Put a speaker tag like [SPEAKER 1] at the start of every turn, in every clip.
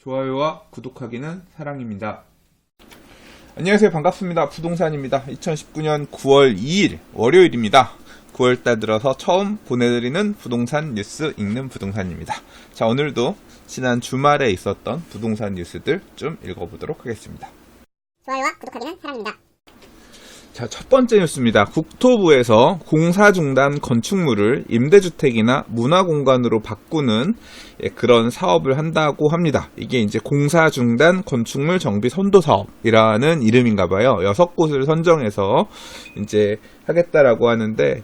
[SPEAKER 1] 좋아요와 구독하기는 사랑입니다. 안녕하세요. 반갑습니다. 부동산입니다. 2019년 9월 2일 월요일입니다. 9월달 들어서 처음 보내드리는 부동산 뉴스 읽는 부동산입니다. 자, 오늘도 지난 주말에 있었던 부동산 뉴스들 좀 읽어보도록 하겠습니다.
[SPEAKER 2] 좋아요와 구독하기는 사랑입니다.
[SPEAKER 1] 자, 첫 번째 뉴스입니다. 국토부에서 공사 중단 건축물을 임대주택이나 문화공간으로 바꾸는 예, 그런 사업을 한다고 합니다. 이게 이제 공사 중단 건축물 정비 선도 사업이라는 이름인가 봐요. 여섯 곳을 선정해서 이제 하겠다라고 하는데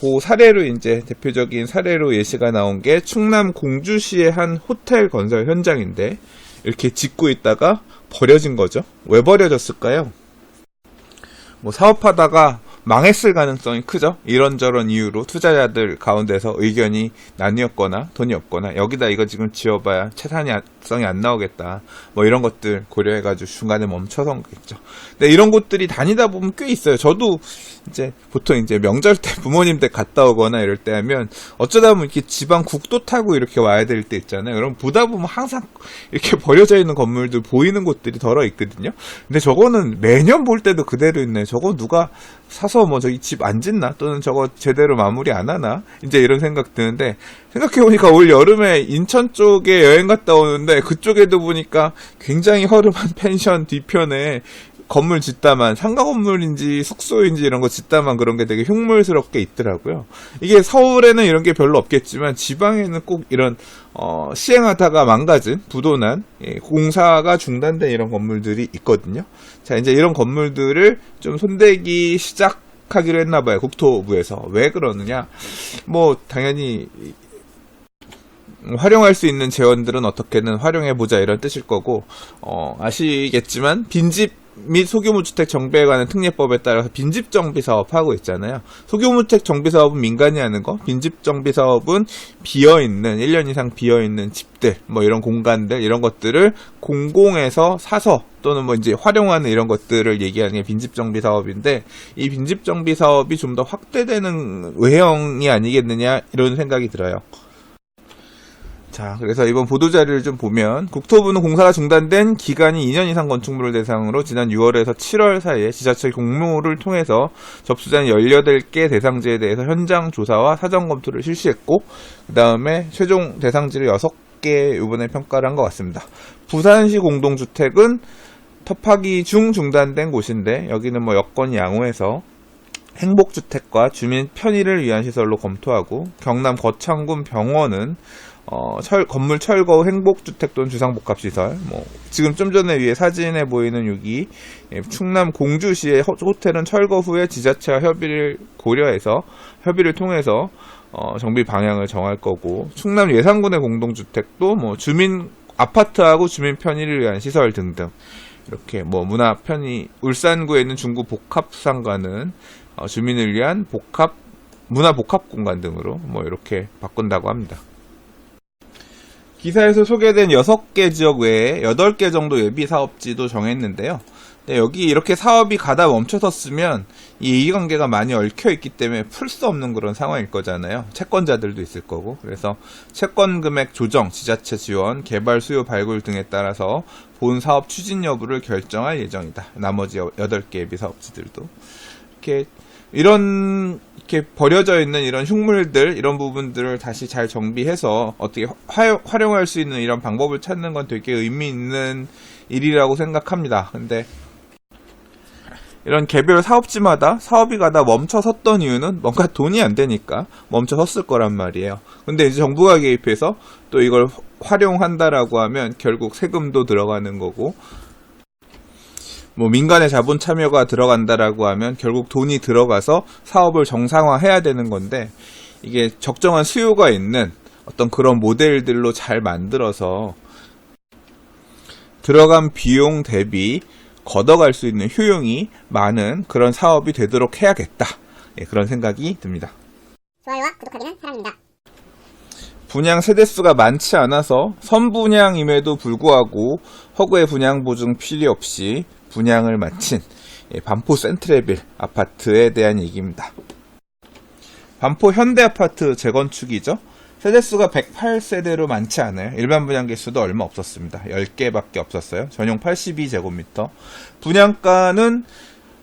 [SPEAKER 1] 그 사례로 이제 대표적인 사례로 예시가 나온 게 충남 공주시의 한 호텔 건설 현장인데 이렇게 짓고 있다가 버려진 거죠. 왜 버려졌을까요? 뭐 사업하다가 망했을 가능성이 크죠. 이런저런 이유로 투자자들 가운데서 의견이 나뉘었거나 돈이 없거나 여기다 이거 지금 지어봐야 채산 성이 안 나오겠다. 뭐 이런 것들 고려해가지고 중간에 멈춰서겠죠. 근데 이런 곳들이 다니다 보면 꽤 있어요. 저도 이제 보통 이제 명절 때 부모님 댁 갔다 오거나 이럴 때 하면 어쩌다 보면 이렇게 지방 국도 타고 이렇게 와야 될 때 있잖아요. 그럼 보다 보면 항상 이렇게 버려져 있는 건물들 보이는 곳들이 덜어 있거든요. 근데 저거는 매년 볼 때도 그대로 있네. 저거 누가 사서 뭐 저기 집 안 짓나? 또는 저거 제대로 마무리 안 하나? 이제 이런 생각 드는데 생각해보니까 올 여름에 인천 쪽에 여행 갔다 오는데 그쪽에도 보니까 굉장히 허름한 펜션 뒤편에 건물 짓다만 상가 건물인지 숙소인지 이런 거 짓다만 그런 게 되게 흉물스럽게 있더라고요. 이게 서울에는 이런 게 별로 없겠지만 지방에는 꼭 이런 어, 시행하다가 망가진 부도난 예, 공사가 중단된 이런 건물들이 있거든요. 자 이제 이런 건물들을 좀 손대기 시작 하기로 했나 봐요. 국토부에서 왜 그러느냐? 뭐 당연히 활용할 수 있는 재원들은 어떻게든 활용해 보자 이런 뜻일 거고 어, 아시겠지만 빈집 및 소규모 주택 정비에 관한 특례법에 따라서 빈집 정비 사업 하고 있잖아요. 소규모 주택 정비 사업은 민간이 하는 거, 빈집 정비 사업은 비어 있는 1년 이상 비어 있는 집들, 뭐 이런 공간들 이런 것들을 공공에서 사서 또는 뭐 이제 활용하는 이런 것들을 얘기하는 게 빈집 정비 사업인데 이 빈집 정비 사업이 좀 더 확대되는 외형이 아니겠느냐 이런 생각이 들어요. 자, 그래서 이번 보도자료를 좀 보면 국토부는 공사가 중단된 기간이 2년 이상 건축물을 대상으로 지난 6월에서 7월 사이에 지자체 공모를 통해서 접수된 18개 대상지에 대해서 현장 조사와 사전 검토를 실시했고 그 다음에 최종 대상지를 6개 이번에 평가를 한 것 같습니다. 부산시 공동주택은 터파기 중 중단된 곳인데 여기는 뭐 여건이 양호해서 행복주택과 주민 편의를 위한 시설로 검토하고 경남 거창군 병원은 어, 철, 건물 철거 후 행복주택 또는 주상복합시설, 뭐, 지금 좀 전에 위에 사진에 보이는 여기, 예, 충남 공주시의 호- 호텔은 철거 후에 지자체와 협의를 고려해서, 협의를 통해서, 어, 정비 방향을 정할 거고, 충남 예산군의 공동주택도 뭐, 주민, 아파트하고 주민 편의를 위한 시설 등등, 이렇게 뭐, 문화 편의, 울산구에 있는 중구 복합상가는, 어, 주민을 위한 복합, 문화 복합 공간 등으로, 뭐, 이렇게 바꾼다고 합니다. 기사에서 소개된 6개 지역 외에 8개 정도 예비 사업지도 정했는데요. 네, 여기 이렇게 사업이 가다 멈춰섰으면 이 이해관계가 많이 얽혀 있기 때문에 풀 수 없는 그런 상황일 거잖아요. 채권자들도 있을 거고. 그래서 채권 금액 조정, 지자체 지원, 개발 수요 발굴 등에 따라서 본 사업 추진 여부를 결정할 예정이다. 나머지 8개 예비 사업지들도. 이렇게 이런 이렇게 버려져 있는 이런 흉물들 이런 부분들을 다시 잘 정비해서 어떻게 화, 활용할 수 있는 이런 방법을 찾는 건 되게 의미 있는 일이라고 생각합니다. 근데 이런 개별 사업지마다 사업이 가다 멈춰 섰던 이유는 뭔가 돈이 안 되니까 멈춰 섰을 거란 말이에요. 근데 이제 정부가 개입해서 또 이걸 활용한다라고 하면 결국 세금도 들어가는 거고 뭐 민간의 자본 참여가 들어간다라고 하면 결국 돈이 들어가서 사업을 정상화해야 되는 건데 이게 적정한 수요가 있는 어떤 그런 모델들로 잘 만들어서 들어간 비용 대비 걷어갈 수 있는 효용이 많은 그런 사업이 되도록 해야겠다. 예, 그런 생각이 듭니다.
[SPEAKER 2] 좋아요와 구독하기는 사랑입니다.
[SPEAKER 1] 분양 세대수가 많지 않아서 선분양임에도 불구하고 허구의 분양 보증 필요 없이 분양을 마친 예, 반포 센트레빌 아파트에 대한 얘기입니다. 반포 현대 아파트 재건축이죠. 세대수가 108세대로 많지 않아요. 일반 분양 개 수도 얼마 없었습니다. 10개밖에 없었어요. 전용 82제곱미터. 분양가는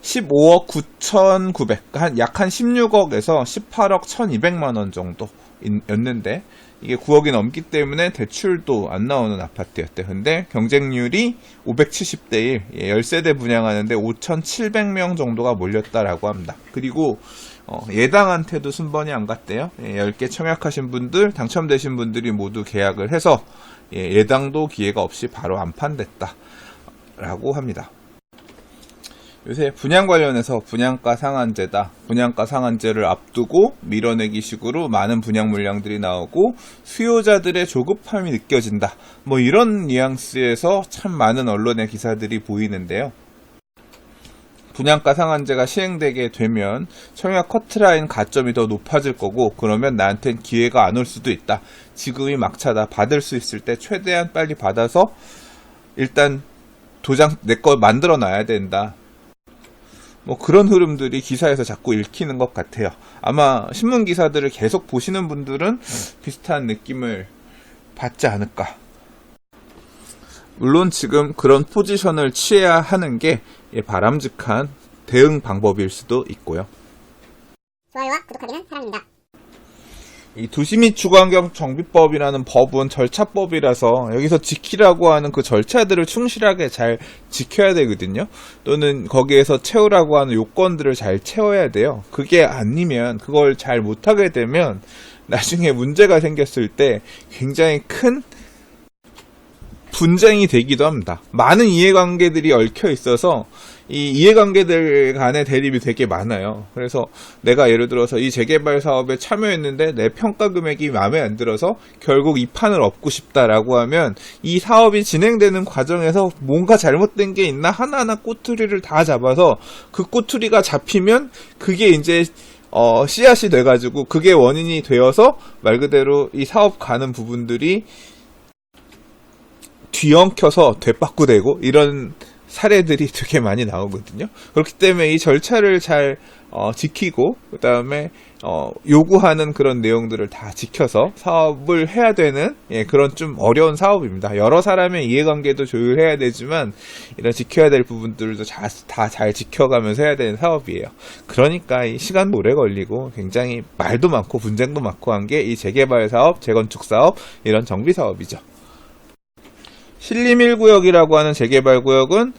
[SPEAKER 1] 15억 9,900, 한, 약 한 16억에서 18억 1,200만 원 정도 였는데, 이게 9억이 넘기 때문에 대출도 안 나오는 아파트였대. 근데 경쟁률이 570대 1, 예, 10세대 분양하는데 5,700명 정도가 몰렸다라고 합니다. 그리고 어, 예당한테도 순번이 안 갔대요. 예, 10개 청약하신 분들, 당첨되신 분들이 모두 계약을 해서 예, 예당도 기회가 없이 바로 안 판됐다. 라고 합니다. 요새 분양 관련해서 분양가 상한제다. 분양가 상한제를 앞두고 밀어내기 식으로 많은 분양 물량들이 나오고 수요자들의 조급함이 느껴진다. 뭐 이런 뉘앙스에서 참 많은 언론의 기사들이 보이는데요. 분양가 상한제가 시행되게 되면 청약 커트라인 가점이 더 높아질 거고 그러면 나한텐 기회가 안 올 수도 있다. 지금이 막차다. 받을 수 있을 때 최대한 빨리 받아서 일단 도장 내 거 만들어 놔야 된다. 뭐 그런 흐름들이 기사에서 자꾸 읽히는 것 같아요. 아마 신문 기사들을 계속 보시는 분들은 비슷한 느낌을 받지 않을까. 물론 지금 그런 포지션을 취해야 하는 게 예, 바람직한 대응 방법일 수도 있고요.
[SPEAKER 2] 좋아요와 구독하기는 사랑입니다.
[SPEAKER 1] 이및 주거환경 정비법이라는 법은 절차법이라서 여기서 지키라고 하는 그 절차들을 충실하게 잘 지켜야 되거든요. 또는 거기에서 채우라고 하는 요건들을 잘 채워야 돼요. 그게 아니면 그걸 잘 못하게 되면 나중에 문제가 생겼을 때 굉장히 큰 분쟁이 되기도 합니다. 많은 이해관계들이 얽혀 있어서 이 이해관계들 간의 대립이 되게 많아요. 그래서 내가 예를 들어서 이 재개발 사업에 참여했는데 내 평가 금액이 마음에 안 들어서 결국 이 판을 얻고 싶다라고 하면 이 사업이 진행되는 과정에서 뭔가 잘못된 게 있나 하나하나 꼬투리를 다 잡아서 그 꼬투리가 잡히면 그게 이제 어, 씨앗이 돼가지고 그게 원인이 되어서 말 그대로 이 사업 가는 부분들이 뒤엉켜서 되빠꾸되고 이런 사례들이 되게 많이 나오거든요. 그렇기 때문에 이 절차를 잘 어, 지키고 그 다음에 어, 요구하는 그런 내용들을 다 지켜서 사업을 해야 되는 예, 그런 좀 어려운 사업입니다. 여러 사람의 이해관계도 조율해야 되지만 이런 지켜야 될 부분들도 다 잘 지켜가면서 해야 되는 사업이에요. 그러니까 이 시간 오래 걸리고 굉장히 말도 많고 분쟁도 많고 한 게 이 재개발 사업, 재건축 사업 이런 정비 사업이죠. 신림 1구역이라고 하는 재개발 구역은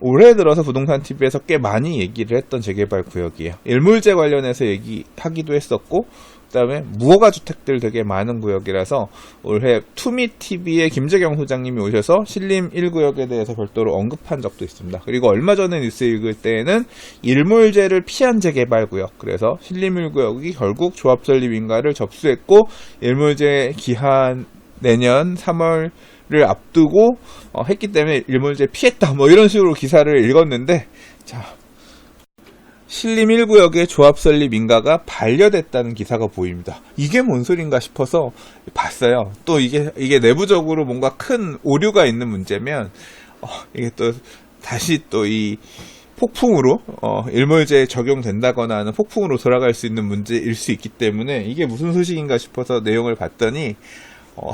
[SPEAKER 1] 올해 들어서 부동산 TV에서 꽤 많이 얘기를 했던 재개발 구역이에요. 일물제 관련해서 얘기하기도 했었고, 그 다음에 무허가 주택들 되게 많은 구역이라서 올해 투미 TV의 김재경 소장님이 오셔서 신림 1구역에 대해서 별도로 언급한 적도 있습니다. 그리고 얼마 전에 뉴스 읽을 때에는 일몰제를 피한 재개발 구역, 그래서 신림 1구역이 결국 조합 설립 인가를 접수했고 일몰제 기한 내년 3월 를 앞두고 어, 했기 때문에 일몰제 피했다 뭐 이런 식으로 기사를 읽었는데 자 신림 1구역의 조합 설립 인가가 반려됐다는 기사가 보입니다. 이게 뭔 소린가 싶어서 봤어요. 또 이게 이게 내부적으로 뭔가 큰 오류가 있는 문제면 어, 이게 또 다시 또 이 폭풍으로 어, 일몰제 적용된다거나 하는 폭풍으로 돌아갈 수 있는 문제일 수 있기 때문에 이게 무슨 소식인가 싶어서 내용을 봤더니 어,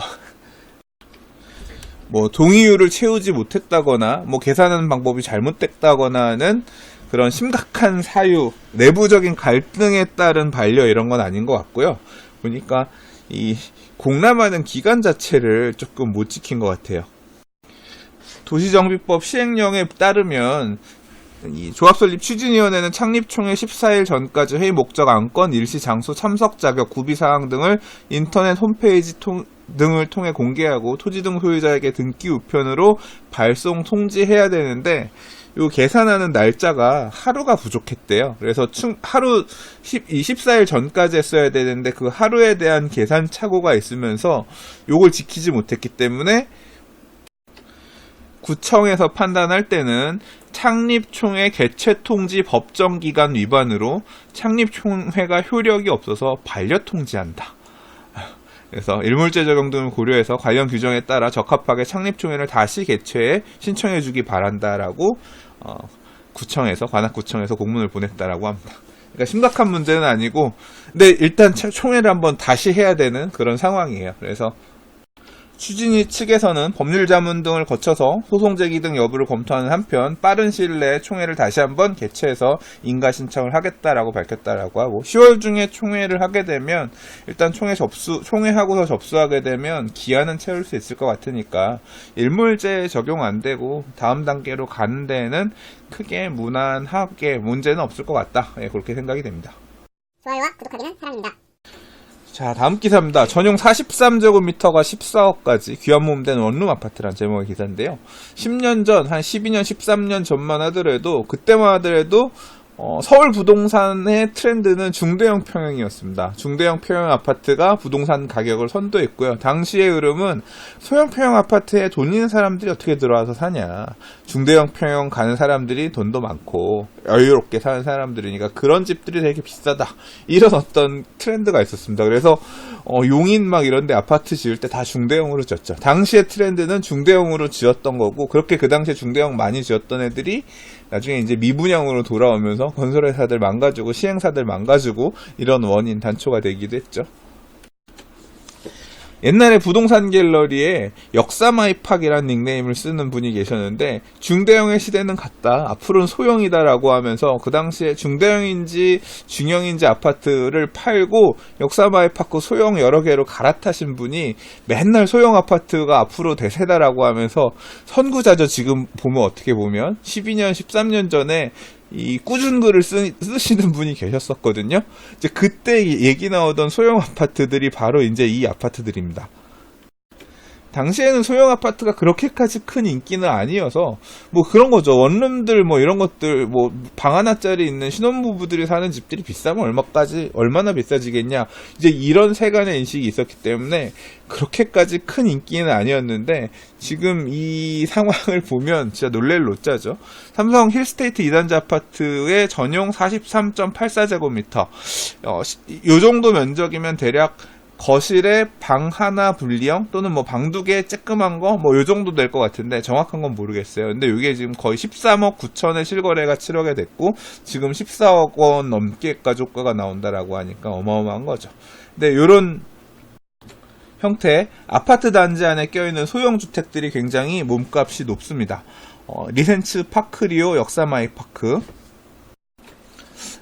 [SPEAKER 1] 뭐 동의율을 채우지 못했다거나 뭐 계산하는 방법이 잘못됐다거나는 그런 심각한 사유, 내부적인 갈등에 따른 반려 이런 건 아닌 것 같고요. 보니까 이 공람하는 기간 자체를 조금 못 지킨 것 같아요. 도시정비법 시행령에 따르면 이 조합설립 추진위원회는 창립총회 14일 전까지 회의 목적 안건, 일시 장소, 참석 자격, 구비 사항 등을 인터넷 홈페이지 통, 등을 통해 공개하고 토지 등 소유자에게 등기 우편으로 발송 통지해야 되는데 요 계산하는 날짜가 하루가 부족했대요. 그래서 충, 하루 10, 24일 전까지 했어야 되는데 그 하루에 대한 계산 착오가 있으면서 요걸 지키지 못했기 때문에 구청에서 판단할 때는 창립총회 개최 통지 법정 기간 위반으로 창립총회가 효력이 없어서 반려 통지한다. 그래서 일몰제 적용 등을 고려해서 관련 규정에 따라 적합하게 창립총회를 다시 개최해 신청해주기 바란다라고 어, 구청에서 관악구청에서 공문을 보냈다라고 합니다. 그러니까 심각한 문제는 아니고, 근데 일단 차- 총회를 한번 다시 해야 되는 그런 상황이에요. 그래서 추진위 측에서는 법률 자문 등을 거쳐서 소송 제기 등 여부를 검토하는 한편 빠른 시일 내에 총회를 다시 한번 개최해서 인가 신청을 하겠다라고 밝혔다라고 하고 10월 중에 총회를 하게 되면 일단 총회 접수 총회하고서 접수하게 되면 기한은 채울 수 있을 것 같으니까 일몰제 적용 안 되고 다음 단계로 가는 데에는 크게 무난하게 문제는 없을 것 같다. 예, 그렇게 생각이 됩니다.
[SPEAKER 2] 좋아요와 구독하기는 사랑입니다.
[SPEAKER 1] 자, 다음 기사입니다. 전용 43제곱미터가 14억까지 귀한 몸된 원룸 아파트란 제목의 기사인데요. 10년 전, 한 12년, 13년 전만 하더라도, 그때만 하더라도, 어, 서울 부동산의 트렌드는 중대형 평형이었습니다. 중대형 평형 아파트가 부동산 가격을 선도했고요. 당시의 흐름은 소형 평형 아파트에 돈 있는 사람들이 어떻게 들어와서 사냐. 중대형 평형 가는 사람들이 돈도 많고 여유롭게 사는 사람들이니까 그런 집들이 되게 비싸다. 이런 어떤 트렌드가 있었습니다. 그래서 어, 용인 막 이런데 아파트 지을 때 다 중대형으로 지었죠. 당시의 트렌드는 중대형으로 지었던 거고 그렇게 그 당시에 중대형 많이 지었던 애들이 나중에 이제 미분양으로 돌아오면서 건설회사들 망가지고 시행사들 망가지고 이런 원인 단초가 되기도 했죠. 옛날에 부동산 갤러리에 역사마이팍이라는 닉네임을 쓰는 분이 계셨는데 중대형의 시대는 갔다 앞으로는 소형이다라고 하면서 그 당시에 중대형인지 중형인지 아파트를 팔고 역사마이파크 소형 여러 개로 갈아타신 분이 맨날 소형 아파트가 앞으로 대세다라고 하면서 선구자죠 지금 보면 어떻게 보면 12년 13년 전에 이 꾸준 글을 쓰, 쓰시는 분이 계셨었거든요. 이제 그때 얘기 나오던 소형 아파트들이 바로 이제 이 아파트들입니다. 당시에는 소형 아파트가 그렇게까지 큰 인기는 아니어서 뭐 그런 거죠. 원룸들 뭐 이런 것들 뭐 방 하나짜리 있는 신혼부부들이 사는 집들이 비싸면 얼마까지 얼마나 비싸지겠냐. 이제 이런 세간의 인식이 있었기 때문에 그렇게까지 큰 인기는 아니었는데 지금 이 상황을 보면 진짜 놀랄 노짜죠. 삼성 힐스테이트 2단지 아파트의 전용 43.84제곱미터. 어, 시- 요 정도 면적이면 대략 거실에 방 하나 분리형 또는 뭐 방 두 개 쬐끄만 거 뭐 요 정도 될 것 같은데 정확한 건 모르겠어요. 근데 이게 지금 거의 13억 9천에 실거래가 치러게 됐고 지금 14억 원 넘게 가족가가 나온다라고 하니까 어마어마한 거죠. 근데 요런 형태 아파트 단지 안에 껴있는 소형 주택들이 굉장히 몸값이 높습니다. 어, 리센츠 파크리오 역사마이 파크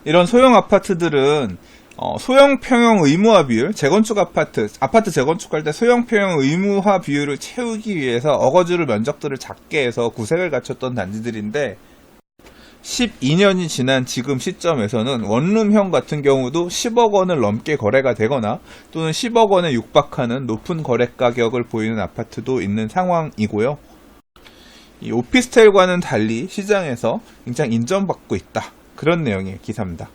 [SPEAKER 1] 이런 소형 아파트들은 어, 소형 평형 의무화 비율, 재건축 아파트, 아파트 재건축할 때 소형 평형 의무화 비율을 채우기 위해서 어거지로 면적들을 작게 해서 구색을 갖췄던 단지들인데 12년이 지난 지금 시점에서는 원룸형 같은 경우도 10억 원을 넘게 거래가 되거나 또는 10억 원에 육박하는 높은 거래 가격을 보이는 아파트도 있는 상황이고요. 이 오피스텔과는 달리 시장에서 굉장히 인정받고 있다. 그런 내용의 기사입니다.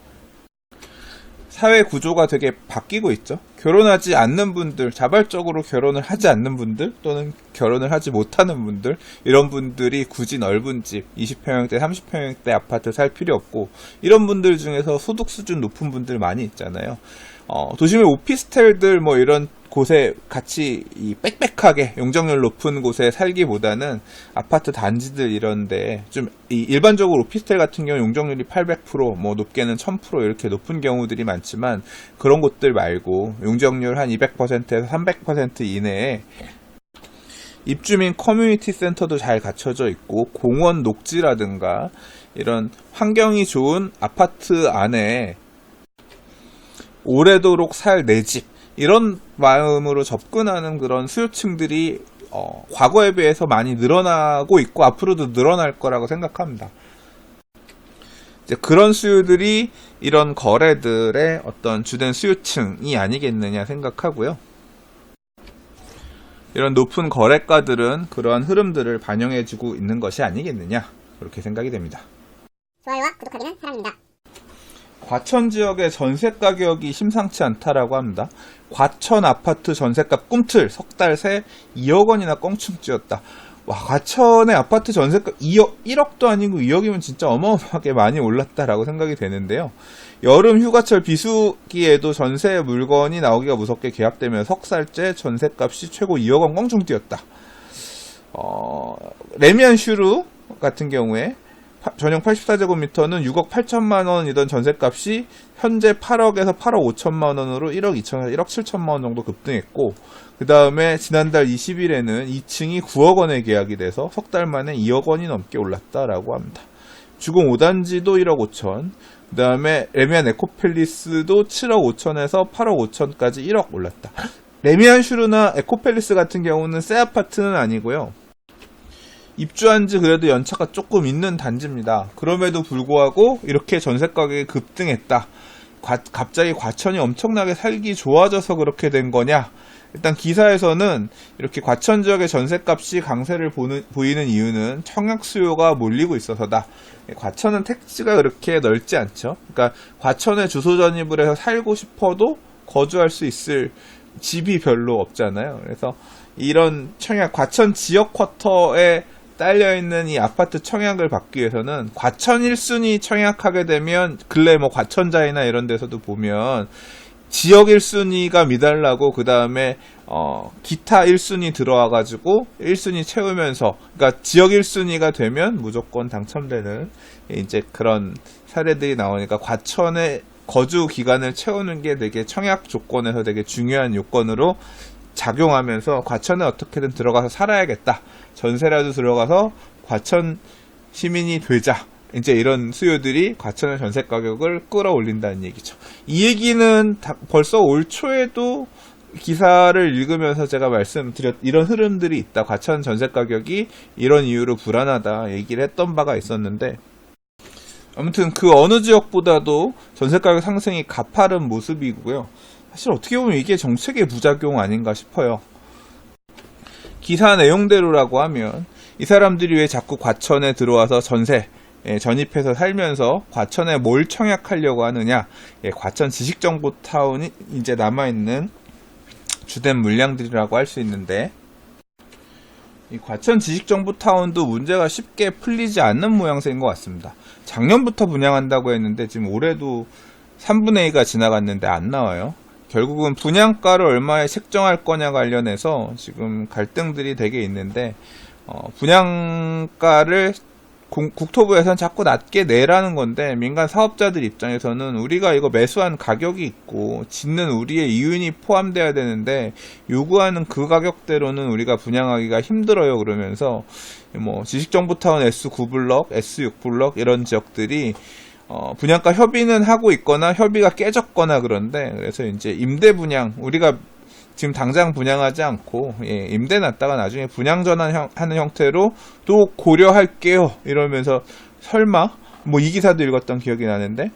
[SPEAKER 1] 사회 구조가 되게 바뀌고 있죠. 결혼하지 않는 분들, 자발적으로 결혼을 하지 않는 분들, 또는 결혼을 하지 못하는 분들, 이런 분들이 굳이 넓은 집, 20평형대, 30평형대 아파트 살 필요 없고, 이런 분들 중에서 소득 수준 높은 분들 많이 있잖아요. 어, 도심의 오피스텔들 뭐 이런 곳에 같이 이 빽빽하게 용적률 높은 곳에 살기보다는 아파트 단지들 이런데 좀이 일반적으로 오피스텔 같은 경우 용적률이 800%뭐 높게는 1000% 이렇게 높은 경우들이 많지만 그런 곳들 말고 용적률 한 200%에서 300% 이내에 입주민 커뮤니티 센터도 잘 갖춰져 있고 공원 녹지라든가 이런 환경이 좋은 아파트 안에 오래도록 살 내 집 이런 마음으로 접근하는 그런 수요층들이 어, 과거에 비해서 많이 늘어나고 있고 앞으로도 늘어날 거라고 생각합니다. 이제 그런 수요들이 이런 거래들의 어떤 주된 수요층이 아니겠느냐 생각하고요. 이런 높은 거래가들은 그러한 흐름들을 반영해주고 있는 것이 아니겠느냐 그렇게 생각이 됩니다.
[SPEAKER 2] 좋아요와 구독하기는 사랑입니다.
[SPEAKER 1] 과천 지역의 전세 가격이 심상치 않다라고 합니다. 과천 아파트 전세값 꿈틀 석 달 새 2억 원이나 껑충 찌었다. 와, 과천의 아파트 전세값 2억, 1억도 아니고 2억이면 진짜 어마어마하게 많이 올랐다라고 생각이 되는데요. 여름 휴가철 비수기에도 전세 물건이 나오기가 무섭게 계약되며 석살째 전세값이 최고 2억 원 껑충 뛰었다. 어, 레미안 슈루 같은 경우에 전용 84제곱미터는 6억 8천만 원이던 전셋값이 현재 8억에서 8억 5천만 원으로 1억 2천에서 1억 7천만 원 정도 급등했고 그 다음에 지난달 20일에는 2층이 9억 원에 계약이 돼서 석 달 만에 2억 원이 넘게 올랐다라고 합니다. 주공 5단지도 1억 5천, 그 다음에 레미안 에코펠리스도 7억 5천에서 8억 5천까지 1억 올랐다. 레미안 슈르나 에코펠리스 같은 경우는 새 아파트는 아니고요. 입주한 지 그래도 연차가 조금 있는 단지입니다. 그럼에도 불구하고 이렇게 전세 가격이 급등했다. 과- 갑자기 과천이 엄청나게 살기 좋아져서 그렇게 된 거냐? 일단 기사에서는 이렇게 과천 지역의 전세값이 강세를 보는, 보이는 이유는 청약 수요가 몰리고 있어서다. 과천은 택지가 그렇게 넓지 않죠. 그러니까 과천에 주소 전입을 해서 살고 싶어도 거주할 수 있을 집이 별로 없잖아요. 그래서 이런 청약 과천 지역 쿼터에 딸려 있는 이 아파트 청약을 받기 위해서는 과천 1순위 청약하게 되면 근래 뭐 과천자이나 이런 데서도 보면 지역 1순위가 미달나고 그 다음에 어 기타 1순위 들어와 가지고 1순위 채우면서 그러니까 지역 1순위가 되면 무조건 당첨되는 이제 그런 사례들이 나오니까 과천의 거주 기간을 채우는 게 되게 청약 조건에서 되게 중요한 요건으로 작용하면서 과천에 어떻게든 들어가서 살아야겠다. 전세라도 들어가서 과천 시민이 되자. 이제 이런 수요들이 과천의 전세 가격을 끌어올린다는 얘기죠. 이 얘기는 다- 벌써 올 초에도 기사를 읽으면서 제가 말씀드렸 이런 흐름들이 있다. 과천 전세 가격이 이런 이유로 불안하다 얘기를 했던 바가 있었는데 아무튼 그 어느 지역보다도 전세 가격 상승이 가파른 모습이고요. 사실 어떻게 보면 이게 정책의 부작용 아닌가 싶어요. 기사 내용대로라고 하면 이 사람들이 왜 자꾸 과천에 들어와서 전세 예, 전입해서 살면서 과천에 뭘 청약하려고 하느냐? 예, 과천 지식정보타운이 이제 남아있는 주된 물량들이라고 할 수 있는데 이 과천 지식정보타운도 문제가 쉽게 풀리지 않는 모양새인 것 같습니다. 작년부터 분양한다고 했는데 지금 올해도 3분의 2가 지나갔는데 안 나와요. 결국은 분양가를 얼마에 책정할 거냐 관련해서 지금 갈등들이 되게 있는데 어, 분양가를 공- 국토부에서는 자꾸 낮게 내라는 건데 민간 사업자들 입장에서는 우리가 이거 매수한 가격이 있고 짓는 우리의 이윤이 포함돼야 되는데 요구하는 그 가격대로는 우리가 분양하기가 힘들어요. 그러면서 뭐 지식정보타운 S9블럭, S6블럭 이런 지역들이 어, 분양가 협의는 하고 있거나 협의가 깨졌거나 그런데 그래서 이제 임대 분양 우리가 지금 당장 분양하지 않고 예, 임대 놨다가 나중에 분양 전환하는 형태로 또 고려할게요 이러면서 설마 뭐 이 기사도 읽었던 기억이 나는데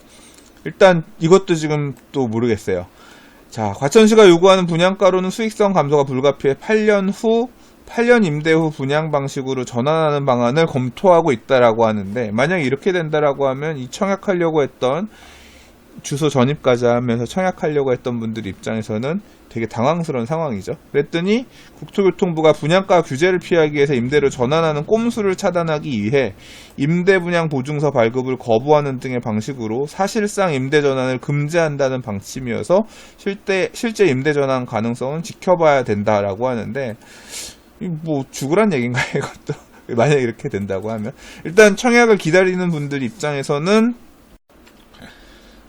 [SPEAKER 1] 일단 이것도 지금 또 모르겠어요. 자 과천시가 요구하는 분양가로는 수익성 감소가 불가피해 8년 후 8년 임대 후 분양 방식으로 전환하는 방안을 검토하고 있다라고 하는데 만약 이렇게 된다라고 하면 이 청약하려고 했던 주소 전입까지 하면서 청약하려고 했던 분들 입장에서는 되게 당황스러운 상황이죠. 그랬더니 국토교통부가 분양가 규제를 피하기 위해서 임대료 전환하는 꼼수를 차단하기 위해 임대 분양 보증서 발급을 거부하는 등의 방식으로 사실상 임대 전환을 금지한다는 방침이어서 실제 실제 임대 전환 가능성은 지켜봐야 된다라고 하는데 이 뭐 죽으란 얘기인가요 이것도 만약 이렇게 된다고 하면 일단 청약을 기다리는 분들 입장에서는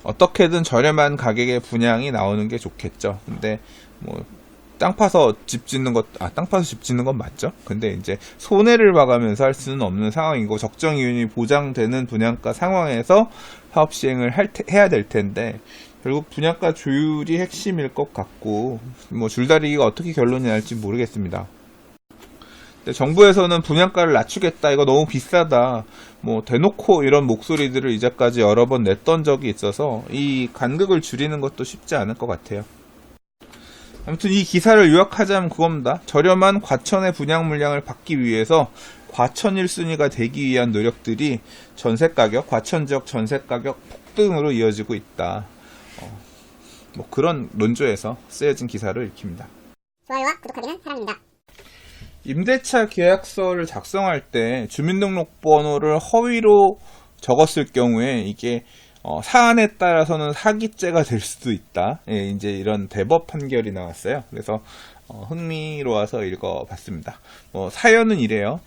[SPEAKER 1] 어떻게든 저렴한 가격의 분양이 나오는 게 좋겠죠. 근데 뭐 땅 파서 집 짓는 것, 아, 땅 파서 집 짓는 건 맞죠? 근데 이제 손해를 봐가면서 할 수는 없는 상황이고, 적정 이윤이 보장되는 분양가 상황에서 사업 시행을 할 테- 해야 될 텐데, 결국 분양가 조율이 핵심일 것 같고, 뭐 줄다리기가 어떻게 결론이 날지 모르겠습니다. 근데 정부에서는 분양가를 낮추겠다, 이거 너무 비싸다, 뭐 대놓고 이런 목소리들을 이제까지 여러 번 냈던 적이 있어서 이 간극을 줄이는 것도 쉽지 않을 것 같아요. 아무튼 이 기사를 요약하자면 그겁니다. 저렴한 과천의 분양 물량을 받기 위해서 과천 1순위가 되기 위한 노력들이 전세 가격, 과천 지역 전세 가격 폭등으로 이어지고 있다. 어, 뭐 그런 논조에서 쓰여진 기사를 읽힙니다.
[SPEAKER 2] 좋아요와 구독하기는 사랑입니다.
[SPEAKER 1] 임대차 계약서를 작성할 때 주민등록번호를 허위로 적었을 경우에 이게 어, 사안에 따라서는 사기죄가 될 수도 있다. 예, 이제 이런 대법 판결이 나왔어요. 그래서 어, 흥미로워서 읽어봤습니다. 뭐 사연은 이래요.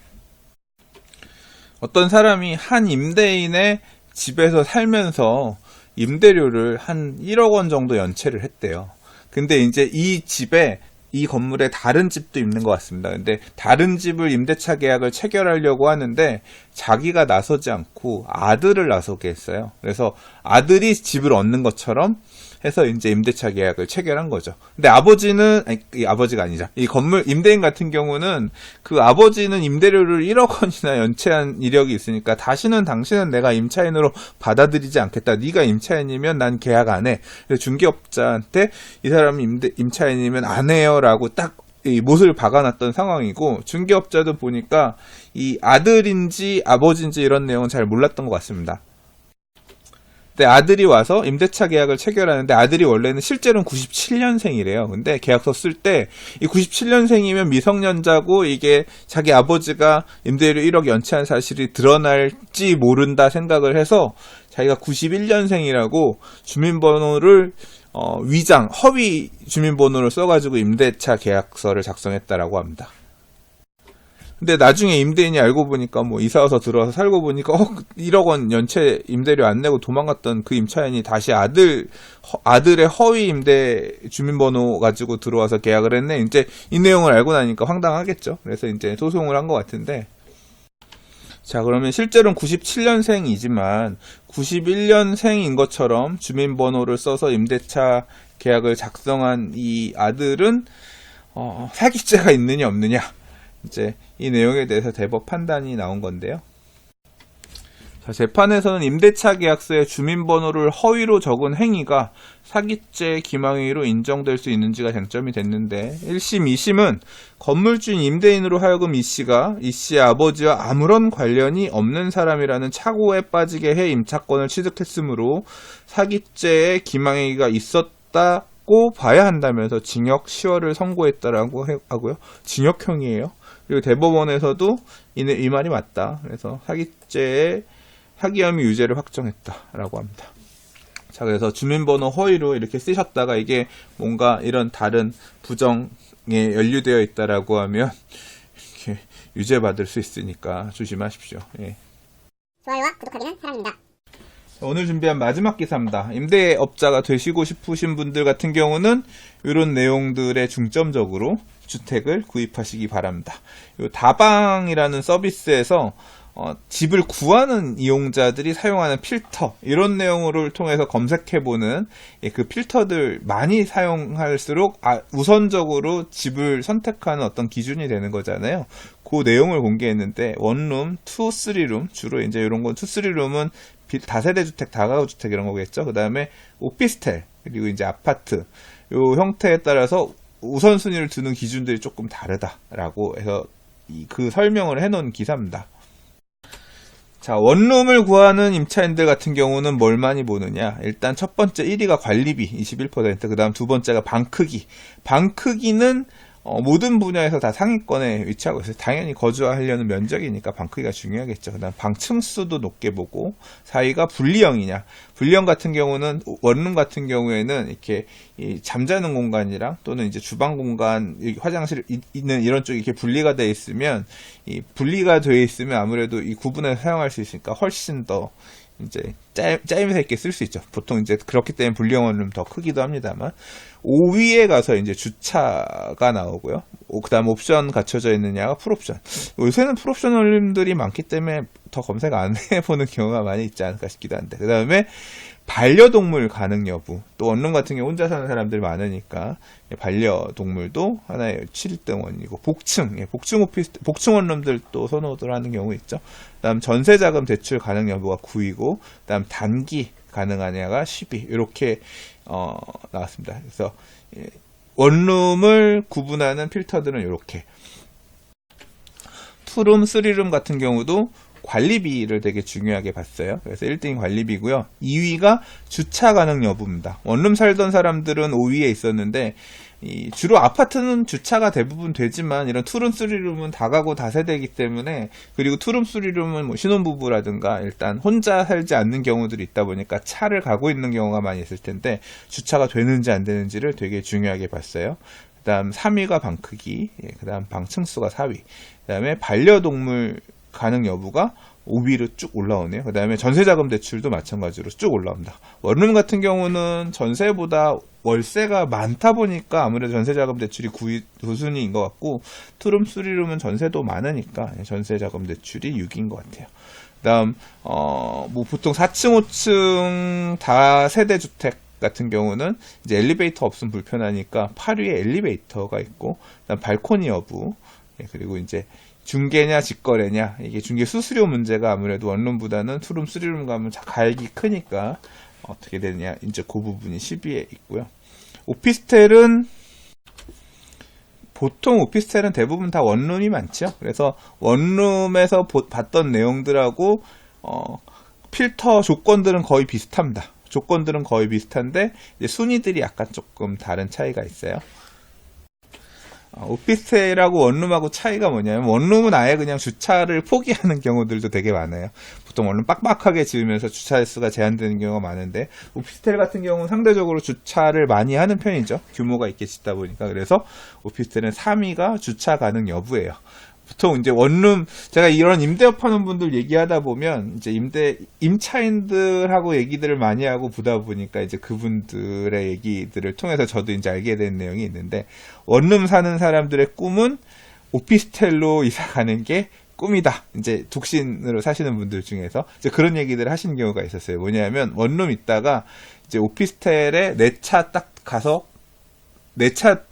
[SPEAKER 1] 어떤 사람이 한 임대인의 집에서 살면서 임대료를 한 1억 원 정도 연체를 했대요. 근데 이제 이 집에 이 건물에 다른 집도 있는 것 같습니다. 근데 다른 집을 임대차 계약을 체결하려고 하는데 자기가 나서지 않고 아들을 나서게 했어요. 그래서 아들이 집을 얻는 것처럼 해서 이제 임대차 계약을 체결한 거죠. 근데 아버지는 아니, 이 아버지가 아니죠. 이 건물 임대인 같은 경우는 그 아버지는 임대료를 1억 원이나 연체한 이력이 있으니까 다시는 당신은 내가 임차인으로 받아들이지 않겠다. 네가 임차인이면 난 계약 안 해. 그래서 중개업자한테 이 사람이 임대 임차인이면 안 해요라고 딱이 못을 박아놨던 상황이고 중개업자도 보니까 이 아들인지 아버지인지 이런 내용은 잘 몰랐던 것 같습니다. 근데 아들이 와서 임대차 계약을 체결하는데 아들이 원래는 실제로는 97년생이래요. 근데 계약서 쓸 때 이 97년생이면 미성년자고 이게 자기 아버지가 임대료 1억 연체한 사실이 드러날지 모른다 생각을 해서 자기가 91년생이라고 주민번호를 어, 위장, 허위 주민번호를 써가지고 임대차 계약서를 작성했다라고 합니다. 근데 나중에 임대인이 알고 보니까 뭐 이사 와서 들어와서 살고 보니까 어 1억 원 연체 임대료 안 내고 도망갔던 그 임차인이 다시 아들 허- 아들의 허위 임대 주민번호 가지고 들어와서 계약을 했네. 이제 이 내용을 알고 나니까 황당하겠죠. 그래서 이제 소송을 한 것 같은데 자, 그러면 실제로는 97년생이지만 91년생인 것처럼 주민번호를 써서 임대차 계약을 작성한 이 아들은 어, 사기죄가 있느냐 없느냐 이제 이 내용에 대해서 대법 판단이 나온 건데요. 자, 재판에서는 임대차 계약서에 주민번호를 허위로 적은 행위가 사기죄 기망행위로 인정될 수 있는지가 쟁점이 됐는데 1심, 2심은 건물주인 임대인으로 하여금 이 씨가 이 씨의 아버지와 아무런 관련이 없는 사람이라는 착오에 빠지게 해 임차권을 취득했으므로 사기죄의 기망행위가 있었다고 봐야 한다면서 징역 10월을 선고했다라고 해- 하고요. 징역형이에요. 그리고 대법원에서도 이, 이 말이 맞다. 그래서 사기죄의 사기 혐의 유죄를 확정했다라고 합니다. 자, 그래서 주민번호 허위로 이렇게 쓰셨다가 이게 뭔가 이런 다른 부정에 연루되어 있다라고 하면 이렇게 유죄받을 수 있으니까 조심하십시오. 예.
[SPEAKER 2] 좋아요와 구독하기는 사랑입니다.
[SPEAKER 1] 오늘 준비한 마지막 기사입니다. 임대업자가 되시고 싶으신 분들 같은 경우는 이런 내용들에 중점적으로 주택을 구입하시기 바랍니다. 요 다방이라는 서비스에서 어, 집을 구하는 이용자들이 사용하는 필터 이런 내용을 통해서 검색해보는 예, 그 필터들 많이 사용할수록 아, 우선적으로 집을 선택하는 어떤 기준이 되는 거잖아요. 그 내용을 공개했는데 원룸, 투, 쓰리룸 주로 이제 이런 건 투, 쓰리룸은 비- 다세대 주택, 다가구 주택 이런 거겠죠. 그 다음에 오피스텔 그리고 이제 아파트 요 형태에 따라서 우선순위를 두는 기준들이 조금 다르다라고 해서 이- 그 설명을 해놓은 기사입니다. 자, 원룸을 구하는 임차인들 같은 경우는 뭘 많이 보느냐. 일단 첫 번째 1위가 관리비 21%, 그 다음 두 번째가 방 크기. 방 크기는 어, 모든 분야에서 다 상위권에 위치하고 있어요. 당연히 거주하려는 면적이니까 방 크기가 중요하겠죠. 그 다음 방 층수도 높게 보고 4위가 분리형이냐. 분리형 같은 경우는 원룸 같은 경우에는 이렇게 이 잠자는 공간이랑 또는 이제 주방 공간, 이 화장실 이- 있는 이런 쪽이 이렇게 분리가 돼 있으면 이 분리가 돼 있으면 아무래도 이 구분해서 사용할 수 있으니까 훨씬 더 이제 짜임, 짜임새 있게 쓸 수 있죠. 보통 이제 그렇기 때문에 분리형은 더 크기도 합니다만 5위에 가서 이제 주차가 나오고요. 그 다음 옵션 갖춰져 있느냐가 풀옵션. 요새는 풀옵션 원룸들이 많기 때문에 더 검색 안 해보는 경우가 많이 있지 않을까 싶기도 한데. 그 다음에 반려동물 가능 여부. 또 원룸 같은 경우 혼자 사는 사람들 많으니까 반려동물도 하나의 7등원이고 복층, 예, 복층 오피스, 복층 원룸들 또 선호들 하는 경우 있죠. 그다음 전세자금 대출 가능 여부가 9위고, 그다음 단기 가능하냐가 10위. 이렇게 어, 나왔습니다. 그래서 예, 원룸을 구분하는 필터들은 이렇게 투룸, 쓰리룸 같은 경우도 관리비를 되게 중요하게 봤어요. 그래서 1등이 관리비고요. 2위가 주차 가능 여부입니다. 원룸 살던 사람들은 5위에 있었는데 이 주로 아파트는 주차가 대부분 되지만 이런 투룸 쓰리룸은 다가구 다세대이기 때문에 그리고 투룸 쓰리룸은 뭐 신혼부부라든가 일단 혼자 살지 않는 경우들이 있다 보니까 차를 가고 있는 경우가 많이 있을 텐데 주차가 되는지 안 되는지를 되게 중요하게 봤어요. 그다음 3위가 방 크기, 예, 그다음 방 층수가 4위, 그다음에 반려동물 가능 여부가 5위로 쭉 올라오네요. 그 다음에 전세자금 대출도 마찬가지로 쭉 올라옵니다. 원룸 같은 경우는 전세보다 월세가 많다 보니까 아무래도 전세자금 대출이 9위, 9순위인 것 같고, 투룸, 쓰리룸은 전세도 많으니까 전세자금 대출이 6위인 것 같아요. 그 다음, 어, 뭐 보통 4층, 5층 다 세대 주택 같은 경우는 이제 엘리베이터 없으면 불편하니까 8위에 엘리베이터가 있고, 그다음 발코니 여부, 예, 그리고 이제 중개냐 직거래냐 이게 중개 수수료 문제가 아무래도 원룸보다는 투룸 쓰리룸 가면 자- 가액이 크니까 어떻게 되느냐 이제 그 부분이 10위에 있고요. 오피스텔은 보통 오피스텔은 대부분 다 원룸이 많죠. 그래서 원룸에서 보- 봤던 내용들하고 어, 필터 조건들은 거의 비슷합니다. 조건들은 거의 비슷한데 순위들이 약간 조금 다른 차이가 있어요. 어, 오피스텔하고 원룸하고 차이가 뭐냐면 원룸은 아예 그냥 주차를 포기하는 경우들도 되게 많아요. 보통 원룸 빡빡하게 지으면서 주차 횟수가 제한되는 경우가 많은데 오피스텔 같은 경우는 상대적으로 주차를 많이 하는 편이죠. 규모가 있게 짓다 보니까 그래서 오피스텔은 3위가 주차 가능 여부예요. 보통 이제 원룸 제가 이런 임대업 하는 분들 얘기하다 보면 이제 임대 임차인들하고 얘기들을 많이 하고 보다 보니까 이제 그분들의 얘기들을 통해서 저도 이제 알게 된 내용이 있는데 원룸 사는 사람들의 꿈은 오피스텔로 이사 가는 게 꿈이다. 이제 독신으로 사시는 분들 중에서 이제 그런 얘기들을 하시는 경우가 있었어요. 뭐냐면 원룸 있다가 이제 오피스텔에 내 차 딱 가서 내 차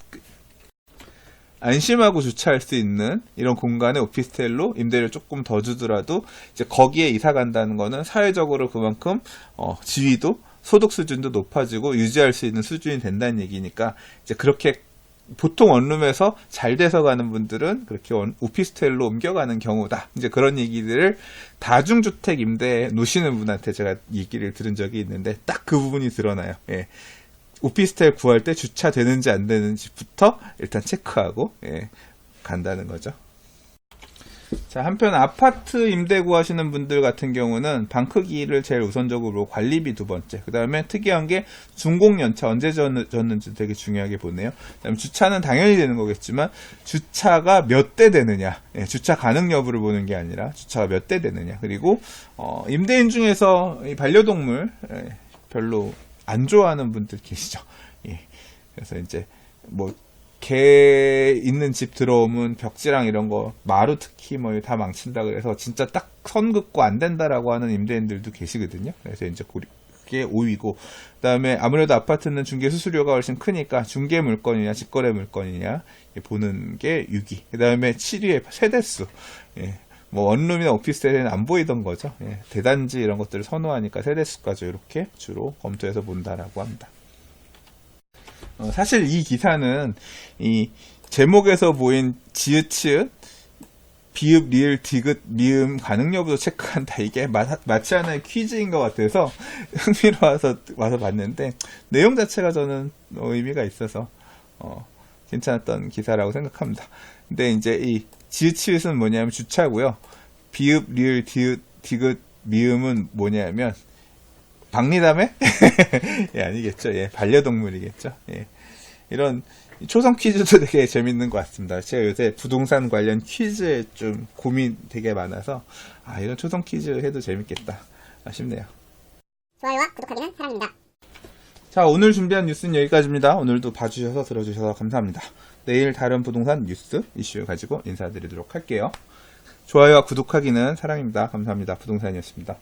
[SPEAKER 1] 안심하고 주차할 수 있는 이런 공간에 오피스텔로 임대를 조금 더 주더라도 이제 거기에 이사 간다는 거는 사회적으로 그만큼 어, 지위도 소득 수준도 높아지고 유지할 수 있는 수준이 된다는 얘기니까 이제 그렇게 보통 원룸에서 잘 돼서 가는 분들은 그렇게 원- 오피스텔로 옮겨가는 경우다. 이제 그런 얘기들을 다중주택 임대 놓으시는 분한테 제가 얘기를 들은 적이 있는데 딱 그 부분이 드러나요. 예. 오피스텔 구할 때 주차 되는지 안 되는지부터 일단 체크하고 예, 간다는 거죠. 자, 한편 아파트 임대 구하시는 분들 같은 경우는 방 크기를 제일 우선적으로 관리비 두 번째. 그 다음에 특이한 게 준공 연차 언제 졌- 졌는지 되게 중요하게 보네요. 그다음에 주차는 당연히 되는 거겠지만 주차가 몇 대 되느냐, 예, 주차 가능 여부를 보는 게 아니라 주차가 몇 대 되느냐. 그리고 어, 임대인 중에서 이 반려동물 예, 별로 안 좋아하는 분들 계시죠. 예. 그래서 이제 뭐 개 있는 집 들어오면 벽지랑 이런 거 마루 특히 뭐 다 망친다 그래서 진짜 딱 선 긋고 안 된다라고 하는 임대인들도 계시거든요. 그래서 이제 그게 5위고 그다음에 아무래도 아파트는 중개 수수료가 훨씬 크니까 중개 물건이냐 직거래 물건이냐 보는 게 6위. 그다음에 7위에 세대수. 예. 뭐 원룸이나 오피스텔에는 안 보이던 거죠. 예. 대단지 이런 것들을 선호하니까 세대수까지 이렇게 주로 검토해서 본다라고 합니다. 어, 사실 이 기사는 이 제목에서 보인 지읒, 비읍, 리을, 디귿, 미음, 가능 여부도 체크한다. 이게 마, 마치 하나의 퀴즈인 것 같아서 흥미로워서 와서 봤는데 내용 자체가 저는 어, 의미가 있어서 어, 괜찮았던 기사라고 생각합니다. 근데 이제 이 지읒은 뭐냐면 주차고요. 비읍, 리을, 디귿, 디귿, 미음은 뭐냐면 박리담에? 예, 아니겠죠. 예, 반려동물이겠죠. 예. 이런 초성 퀴즈도 되게 재밌는 것 같습니다. 제가 요새 부동산 관련 퀴즈에 좀 고민 되게 많아서, 아, 이런 초성 퀴즈 해도 재밌겠다. 아쉽네요.
[SPEAKER 2] 좋아요와 구독하기는 사랑입니다.
[SPEAKER 1] 자, 오늘 준비한 뉴스는 여기까지입니다. 오늘도 봐주셔서 들어주셔서 감사합니다. 내일 다른 부동산 뉴스 이슈 가지고 인사드리도록 할게요. 좋아요와 구독하기는 사랑입니다. 감사합니다. 부동산이었습니다.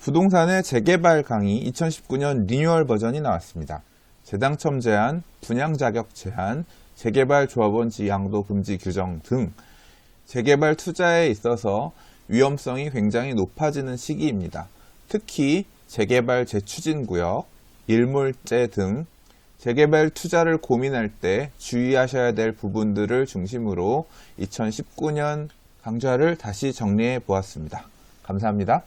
[SPEAKER 1] 부동산의 재개발 강의 2019년 리뉴얼 버전이 나왔습니다. 재당첨 제한, 분양 자격 제한, 재개발 조합원 지양도 금지 규정 등 재개발 투자에 있어서 위험성이 굉장히 높아지는 시기입니다. 특히 재개발 재추진 구역, 일몰제 등 재개발 투자를 고민할 때 주의하셔야 될 부분들을 중심으로 2019년 강좌를 다시 정리해 보았습니다. 감사합니다.